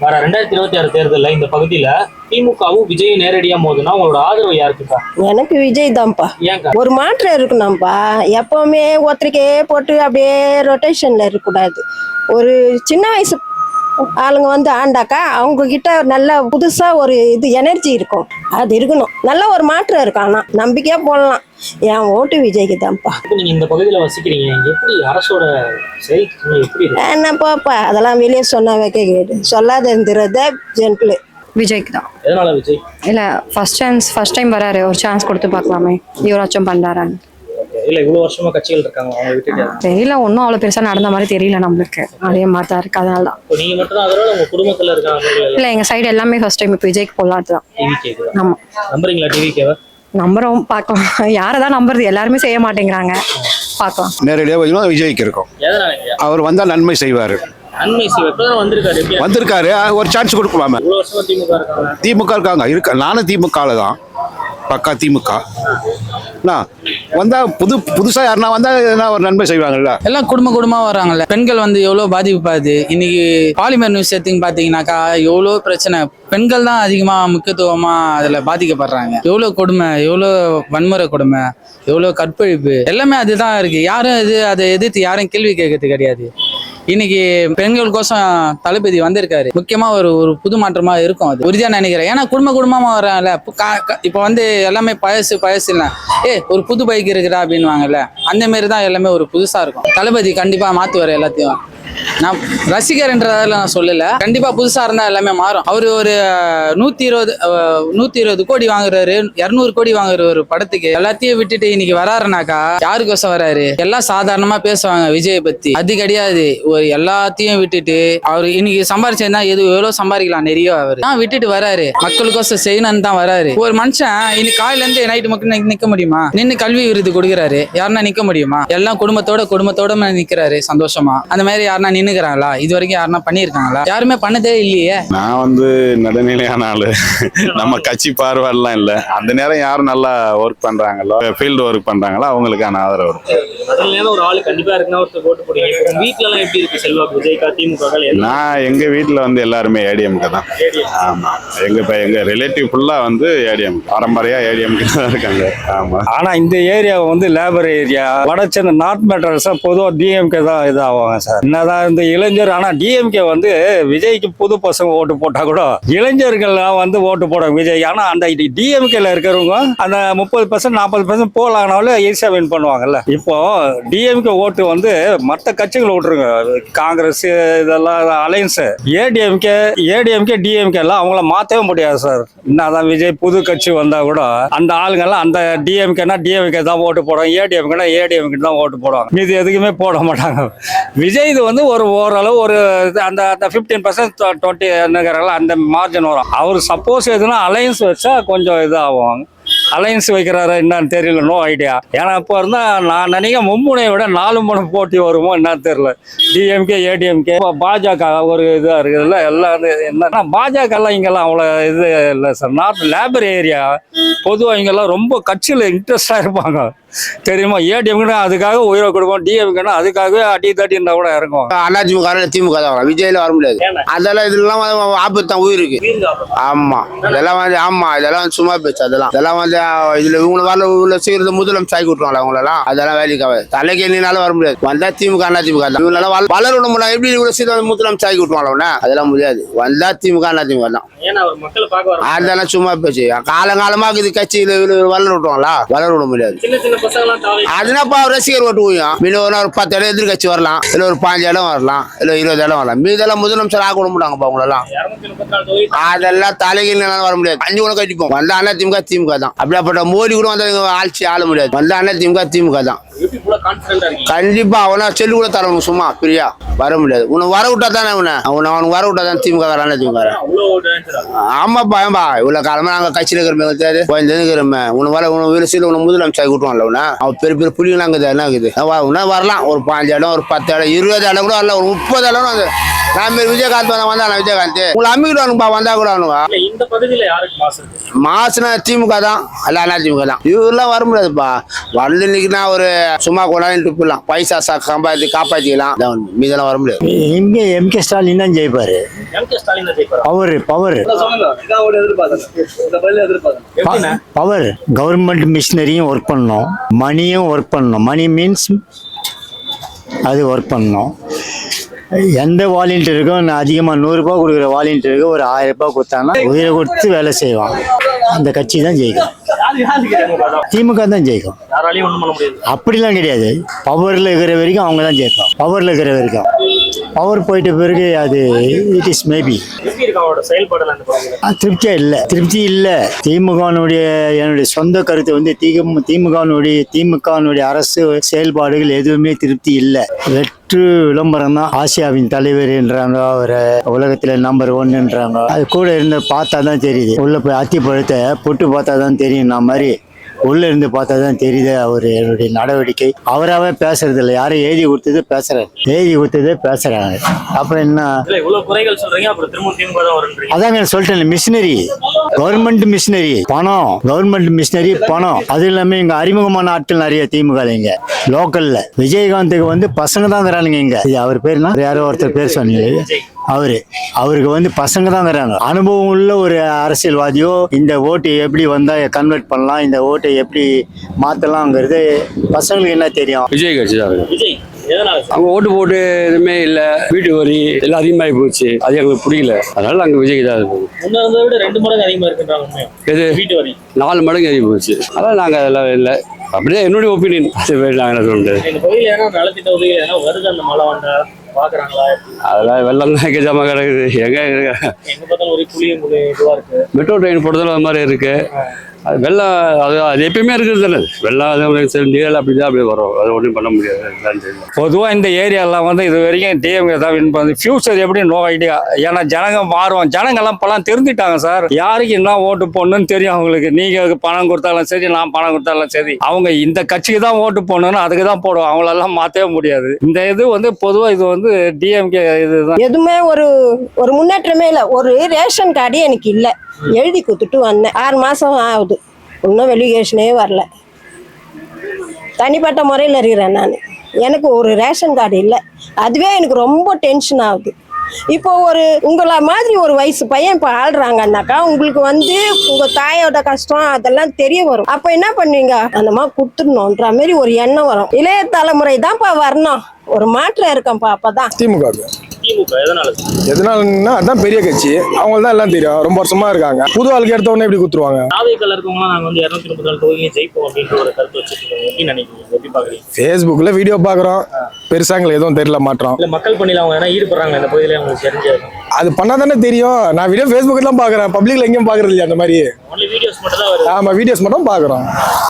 வர ரெண்டாயிரத்தி இருபத்தி ஆறு தேர்தல்ல இந்த பகுதியில திமுகவும் விஜயும் நேரடியா மோதுனா உங்களோட ஆதரவு யாருக்குக்கா எனக்கு விஜய் தான்ப்பா. ஒரு மாற்றம் இருக்கணும்ப்பா. எப்பவுமே ஒருத்தருக்கே போட்டு அப்படியே ரொட்டேஷன்ல இருக்கக்கூடாது. ஒரு சின்ன வயசு ஆளுங்க வந்து ஆண்டாக்கா அவங்க கிட்ட நல்ல புதுசா ஒரு இது எனர்ஜி இருக்கும். அது இருக்கணும். நல்ல ஒரு மாற்றம் இருக்கும் ஆனா. நம்பிக்கையா போடலாம். என் ஓட்டு விஜய்க்கு தான்ப்பா. நீங்க இந்த பகுதியில வசிக்கிறீங்க. எப்படி அரசோட என்னப்பாப்பா அதெல்லாம் வெளியே சொன்னா வைக்க கேடு. சொல்லாததுறத ஜென்டில் விஜய்க்கு தான். எதனால விஜய்? இல்லை ஃபர்ஸ்ட் சான்ஸ் ஃபர்ஸ்ட் டைம் வராரு. ஒரு சான்ஸ் கொடுத்து பார்க்கலாமே. இவராச்சும் பண்ணுறாரான்னு இல்ல இவ்வளவு வருஷமா கட்சிகள் இருக்காங்க அவங்க விட்டுட்டு. தெரியல ஒன்றும் அவ்வளோ பெருசாக நடந்த மாதிரி தெரியல நம்மளுக்கு. அதே மாதிரி தான் இருக்கு அதனால தான். இப்போ நீங்க மட்டும் தான் அதனால உங்க குடும்பத்துல இருக்காங்க இல்லை எங்கள் சைடு எல்லாமே ஃபர்ஸ்ட் டைம் இப்போ விஜய்க்கு போடலாம் தான். ஆமாம் நம்புறீங்களா டிவி கேவ நம்புறோம் பார்க்கலாம். யாரை தான் நம்புறது எல்லாருமே செய்ய மாட்டேங்கிறாங்க. பார்க்கலாம். நேரடியாக பார்த்தீங்கன்னா விஜய்க்கு இருக்கும். எதனால அவர் வந்தால் நன்மை செய்வார். வந்திருக்காரு ஒரு சான்ஸ் கொடுக்கலாமே. இவ்வளவு வருஷமா திமுக இருக்காங்க. திமுக இருக்காங்க இருக்க நானும் திமுகவில் தான் பக்கா திமுக. வந்தால் புது புதுசாக யாருன்னா வந்தால் எதனா ஒரு நன்மை செய்வாங்கல்ல. எல்லாம் குடும்ப குடும்பமா வராங்கல்ல பெண்கள் வந்து எவ்வளோ பாது? இன்னைக்கு பாலிமர் நியூஸ் எடுத்துன்னு பார்த்தீங்கன்னாக்கா எவ்வளோ பிரச்சனை. பெண்கள் தான் அதிகமாக முக்கியத்துவமாக அதில் பாதிக்கப்படுறாங்க. எவ்வளோ கொடுமை எவ்வளோ வன்முறை கொடுமை எவ்வளோ கற்பழிப்பு. எல்லாமே அதுதான் இருக்கு. யாரும் இது அதை எதிர்த்து யாரும் கேள்வி கேட்கறது கிடையாது. இன்னைக்கு பெண்களுக்கோசம் தளபதி வந்திருக்காரு. முக்கியமா ஒரு ஒரு புது மாற்றமா இருக்கும் அது. உறுதியா நினைக்கிறேன். ஏன்னா குடும்ப குடும்பமா வரல இப்ப வந்து எல்லாமே பழசு பழசு இல்ல. ஏ ஒரு புது பைக் இருக்குடா அப்படின்னுவாங்கல்ல. அந்த மாதிரி தான் எல்லாமே ஒரு புதுசா இருக்கும். தளபதி கண்டிப்பா மாத்துவார் எல்லாத்தையும். நான் ரசிகர்ன்றதால நான் சொல்லல. கண்டிப்பா புதுசா இருந்தா எல்லாமே மாறும். அவரு ஒரு நூத்தி இருபது நூத்தி இருபது கோடி வாங்குறாரு இருநூறு கோடி வாங்குற ஒரு படத்துக்கு. எல்லாத்தையும் விட்டுட்டு இன்னைக்கு வராருனாக்கா யாருக்கோசம் வராரு? எல்லாம் சாதாரணமா பேசுவாங்க விஜய் பத்தி. அது கிடையாது. ஒரு எல்லாத்தையும் விட்டுட்டு அவர் இன்னைக்கு சம்பாரிச்சிருந்தா எது எவ்வளவு சம்பாதிக்கலாம்? நிறைய அவர். தான் விட்டுட்டு வராரு. மக்களுக்கோசம் செய்யணும்னு தான் வராரு. ஒரு மனுஷன் இன்னைக்கு காலையில இருந்து நைட்டு மட்டும் நிக்க- முடியுமா? நின்னு கல்வி விருது கொடுக்குறாரு. யாருன்னா நிக்க முடியுமா? எல்லாம் குடும்பத்தோட குடும்பத்தோட நிக்கிறாரு சந்தோஷமா. அந்த மாதிரி யாருன்னா நின்னுக்கிறாங்களா இது வரைக்கும் யாருன்னா பண்ணியிருக்காங்களா? யாருமே பண்ணதே இல்லையே. நான் வந்து நடுநிலையான ஆளு. நம்ம கட்சி பார்வையெல்லாம் இல்லை. அந்த நேரம் யாரும் நல்லா ஒர்க் பண்றாங்களோ ஃபீல்டு ஒர்க் பண்றாங்களோ அவங்களுக்கான ஆதரவு ஒரு ஆளு கண்டிப்பா இருக்குன்னா ஒருத்தர் போடுவீங்க. வீட்ல எல்லாம் எப்படி இருக்கு செல்வாக்கு விஜய்க்கா திமுக நான் எங்க வீட்ல வந்து எல்லாருமே ஏடிஎம்க்கு தான். ஆமா. எங்க இப்ப எங்க ரிலேட்டிவ் ஃபுல்லா வந்து ஏடிஎம் பரம்பரையா ஏடிஎம்க்கு தான் இருக்காங்க. ஆமா. ஆனா இந்த ஏரியா வந்து லேபர் ஏரியா வடச்சென்னை நார்த் மெட்ராஸ் பொதுவாக டிஎம்கே தான் இதாகுவாங்க சார். என்னதான் இந்த இளைஞர் ஆனால் டிஎம்கே வந்து விஜய்க்கு புது பசங்க ஓட்டு போட்டால் கூட இளைஞர்கள்லாம் வந்து ஓட்டு போடுவாங்க விஜய் ஆனால் அந்த டிஎம்கேல இருக்கிறவங்க அந்த முப்பது பர்சன்ட் நாற்பது பர்சன்ட் போலானாலும் ஈஸியாக வின் பண்ணுவாங்கல்ல இப்போ டிஎம்கே ஓட்டு வந்து மற்ற கட்சிகள் ஓட்டுருங்க காங்கிரஸ் இதெல்லாம் அலையன்ஸ் ஏடிஎம்கே ஏடிஎம்கே டிஎம்கே எல்லாம் அவங்கள மாற்றவே முடியாது சார் என்னதான் விஜய் புது கட்சி வந்தால் கூட அந்த ஆளுங்கெல்லாம் அந்த டிஎம்கேனா டிஎம்கே தான் ஓட்டு போடுவாங்க ஏடிஎம்கேனா ஏடிஎம்கே தான் ஓட்டு போடுவாங்க மீது எதுக்குமே போட மாட்டாங்க விஜய் இது வந்து ஒரு ஓரளவு ஒரு இது அந்த அந்த ஃபிஃப்டீன் பர்சன்ட் டுவெண்ட்டி அந்த மார்ஜின் வரும். அவர் சப்போஸ் எதுனா அலையன்ஸ் வச்சா கொஞ்சம் இதாகும். அலையன்ஸ் வைக்கிறாரா என்னன்னு தெரியல நோ ஐடியா ஏன்னா இப்போ இருந்தா நான் நினைக்க மும்முனையை விட நாலு மூணு போட்டி வருமோ என்னன்னு தெரியல. டிஎம்கே ஏடிஎம்கே பாஜக ஒரு இதாக இருக்குதுல்ல எல்லாம் வந்து என்ன பாஜக எல்லாம் இங்கெல்லாம் அவ்வளோ இது இல்லை சார். நார்த் லேபர் ஏரியா பொதுவாக இங்கெல்லாம் ரொம்ப கட்சியில் இன்ட்ரெஸ்டாக இருப்பாங்க. தெரியுமா? ஏடிஎம்கேனா அதுக்காக உயிரை கொடுப்போம் டிஎம்கேனா அதுக்காகவே அடி தட்டின்னா கூட இறங்குவோம் அதிமுக திமுக தான் வரும் விஜய்ல வர முடியாது. அதெல்லாம் இதெல்லாம் ஆபத்து தான் உயிருக்கு. ஆமா. இதெல்லாம் வந்து ஆமா இதெல்லாம் சும்மா பேச்சு அதெல்லாம். இதெல்லாம் வந்து அஹ், இதுல இவங்களை வரல இவ்வளவு சீக்கிரம் முதலமைச்சர் ஆக்கி விட்டுருவாங்களா அவங்களெல்லாம். அதெல்லாம் வேலைக்கு ஆகாது. தலைக்கு எண்ணினாலும் வர முடியாது. வந்தா திமுக அண்ணா திமுக தான். இவங்களெல்லாம் வள- வளர விட முடியாது எப்படி இவ்வளவு சீக்கிரம் முதலமைச்சர் ஆக்கி விட்டுருவாங்களா அதெல்லாம் முடியாது. வந்தா திமுக அண்ணா திமுக தான். அதெல்லாம் சும்மா பேச்சு. காலங்காலமா இது கட்சியில வளர விட்டுருவாங்களா வளர விட முடியாது. அதுனாப்பா ரசிகர் ஓட்டு ஊயும் மீன் ஒரு பத்து இடம் எதிர்கட்சி வரலாம். இல்லை ஒரு பாஞ்சு இடம் வரலாம். இல்லை இருபது இடம் வரலாம். மீதெல்லாம் முதலமைச்சர் ஆக விட மாட்டாங்கப்பா அவங்களெல்லாம். அதெல்லாம் தலைகீழ் வர முடியாது. அஞ்சு கூட கட்டிப்போம். வந்த அண்ணா திமுக திமுக தான். அப்படியாப்பட்ட மோடி கூட வந்தா ஆட்சி ஆள முடியாது. வந்த அண்ணா திமுக திமுக தான். கண்டிப்பா அவனா செல்லு கூட தரணும் சும்மா பிரியா. வர முடியாது. உன்னை வர விட்டா தானே அவனை அவனை அவனுக்கு வர விட்டா தான் திமுக அண்ணா திமுக. ஆமாப்பா ஏன்பா இவ்வளவு காலமா நாங்க கட்சியில இருக்கிறோமே தெரியாது கொஞ்சம் இருக்கிறோமே. உனக்கு வர உனக்கு விரிசியில் உனக்கு முதலமைச்சர் விட்டுவான்ல உன அவன் பெரிய பெரிய புள்ளிங்க அங்கே என்ன இருக்குது உன்ன வரலாம். ஒரு பாஞ்சு இடம் ஒரு பத்து இடம் இருபது இடம் கூட வரல ஒரு முப்பது இடம் நான் விஜயகாந்த் வந்தா வந்தானா விஜயகாந்த். உங்களை அம்மிக்கிடுவானுப்பா வந்தா கூட அவனுவா இந்த பகுதியில யாருக்கு மாசு மாசுனா திமுக தான் அல்ல அண்ணா திமுக தான். இவரெல்லாம் வர முடியாதுப்பா. வந்து நிற்கினா ஒரு சும்மா கொண்டாந்து போயிடலாம் பைசா சா சம்பாதி காப்பாத்திக்கலாம். மீதெல்லாம் வர முடியாது. எம்கே எம்கே ஸ்டாலின் தான் ஜெயிப்பாரு. எம் கே ஸ்டாலின் தான் ஜெயிப்பாரா? பவர் பவர் பவர் கவர்மெண்ட் மிஷினரியும் ஒர்க் பண்ணணும். மணியும் ஒர்க் பண்ணணும். மணி மீன்ஸ் அது ஒர்க் பண்ணணும். எந்த வாலண்டியருக்கும் அதிகமாக நூறுரூபா கொடுக்குற வாலண்டியருக்கு ஒரு ஆயிரம் ரூபாய் கொடுத்தாங்கன்னா உயிரை கொடுத்து வேலை செய்வான். அந்த கட்சி தான் ஜெயிக்கும். திமுக தான் ஜெயிக்கும். அப்படிலாம் கிடையாது. பவரில் இருக்கிற வரைக்கும் அவங்க தான் ஜெயிப்பாங்க. பவரில் இருக்கிற வரைக்கும். பவர் போயிட்ட பிறகு அது இட் இஸ் மேபி எப்படி இருக்கு அவரோட செயல்பாடுல அந்த பகுதியில? திருப்தியா இல்லை. திருப்தி இல்லை. திமுகனுடைய என்னுடைய சொந்த கருத்து வந்து திமுக திமுகனுடைய திமுகனுடைய அரசு செயல்பாடுகள் எதுவுமே திருப்தி இல்லை. வெற்று விளம்பரம் தான் ஆசியாவின் தலைவர்ன்றாங்க ஒரு உலகத்துல நம்பர் ஒன்னுன்றாங்க அது கூட இருந்து பார்த்தா தான் தெரியுது. உள்ள போய் அத்தி பழத்தை பொட்டு பார்த்தா தான் தெரியும் நான் மாதிரி. உள்ள இருந்து பார்த்தா தான் தெரியுது அவர் என்னுடைய நடவடிக்கை. அவராகவே பேசுறது இல்லை யாரும் எழுதி கொடுத்தது பேசுறாரு. எழுதி கொடுத்ததே பேசுறாங்க அப்புறம் என்ன? அதாங்க நான் சொல்லிட்டேன் மிஷினரி கவர்மெண்ட் மிஷினரி பணம். கவர்மெண்ட் மிஷினரி பணம். அது இல்லாம இங்க அறிமுகமான ஆட்கள் நிறைய திமுக இங்க. லோக்கல்ல. விஜயகாந்துக்கு வந்து பசங்க தான் தரானுங்க இங்க. இது அவர் பேர்னா? யாரோ ஒருத்தர் பேர் சொன்னீங்க. அவரு. அவருக்கு வந்து பசங்க தான் தராங்க. அனுபவம் உள்ள ஒரு அரசியல்வாதியோ இந்த ஓட்டு எப்படி வந்தா கன்வெர்ட் பண்ணலாம் இந்த ஓட்டை எப்படி மாத்தலாம்ங்கிறது பசங்களுக்கு என்ன தெரியும்? விஜய் கட்சி தான் இருக்கு விஜய்? அவங்க ஓட்டு போட்டு எதுவுமே இல்லை. வீட்டு வரி எல்லாம் அதிகமாகி போச்சு. அது எங்களுக்கு பிடிக்கல அதனால நாங்கள் விஜய்க்கு தான் விட ரெண்டு மடங்கு அதிகமா எது? வீட்டு வரி. நாலு மடங்கு ஏறி போச்சு அதான் நாங்கள் அதெல்லாம் இல்லை. அப்படியே என்னுடைய ஒப்பீனியன் நாங்கள் என்ன சொல்ல முடியாது அதெல்லாம் வெள்ளம் தான் கெஜாம கிடக்குது. எங்க? மெட்ரோ ட்ரெயின் போடுறதுல அது மாதிரி இருக்கு. அது வெள்ளம் அது அது எப்பயுமே இருக்கிறது தானே வெள்ளம் அது சரி நீரில் அப்படி தான் அப்படியே வரும். அது ஒன்றும் பண்ண முடியாது. பொதுவாக இந்த ஏரியாலாம் வந்து இது வரைக்கும் டிஎம்கே தான் வின் பண்ணுது. ஃபியூச்சர் எப்படி நோ ஐடியா ஏன்னா ஜனங்க மாறுவோம் ஜனங்கெல்லாம் இப்போலாம் தெரிஞ்சுட்டாங்க சார் யாருக்கு என்ன ஓட்டு போடணும்னு தெரியும் அவங்களுக்கு? நீங்கள் பணம் கொடுத்தாலும் சரி நான் பணம் கொடுத்தாலும் சரி. அவங்க இந்த கட்சிக்கு தான் ஓட்டு போடணும்னு அதுக்கு தான் போடுவோம் அவங்களெல்லாம் மாற்றவே முடியாது. இந்த இது வந்து பொதுவாக இது வந்து டிஎம்கே இதுதான் எதுவுமே ஒரு ஒரு முன்னேற்றமே இல்லை. ஒரு ரேஷன் கார்டு எனக்கு இல்லை. எழுதி கொடுத்துட்டு வந்தேன். ஆறு மாதம் ஆகுது. இன்னும் வெலிகேஷனே வரல. தனிப்பட்ட முறையில் இருக்கிறேன் நான். எனக்கு ஒரு ரேஷன் கார்டு இல்லை. அதுவே எனக்கு ரொம்ப டென்ஷன் ஆகுது. இப்போ ஒரு உங்களை மாதிரி ஒரு வயசு பையன் இப்போ ஆள்றாங்கன்னாக்கா உங்களுக்கு வந்து உங்கள் தாயோட கஷ்டம் அதெல்லாம் தெரிய வரும். அப்போ என்ன பண்ணுவீங்க? அந்த மாதிரி கொடுத்துடணுன்ற மாதிரி ஒரு எண்ணம் வரும். இளைய தலைமுறை தான்ப்பா வரணும். ஒரு மாற்றம் இருக்கேன்ப்பா அப்பதான். திமுக திமுக எதனால? சார்? எதனாலன்னா அதான் பெரிய கட்சி. அவங்களுக்கு தான் எல்லாம் தெரியும். ரொம்ப வருஷமா இருக்காங்க. புது ஆளுக்கு எடுத்த உடனே எப்படி குத்துருவாங்க? நாவேக்கல்ல இருக்கவங்க நாங்க வந்து இருநூத்தி முப்பத்தி நாலு தொகுதியும் ஜெயிப்போம் அப்படின்ற ஒரு கருத்து வச்சிருக்கோம் எப்படி நினைக்கிறீங்க? எப்படி பாக்குறீங்க ஃபேஸ்புக்ல வீடியோ பாக்குறோம் பெருசா எங்களுக்கு எதுவும் தெரியல மாற்றோம் இல்ல மக்கள் பணியில அவங்க என்ன ஈடுபடுறாங்க இந்த பகுதியில அவங்களுக்கு தெரிஞ்சது அது பண்ணா தானே தெரியும். நான் வீடியோ ஃபேஸ்புக்கில் தான் பாக்குறேன் பப்ளிக்ல எங்கேயும் பாக்குறது இல்லையா அந்த மாதிரி? வீடியோஸ் மட்டும் தான் ஆமா வீடியோஸ் மட்டும் பாக்குறோம்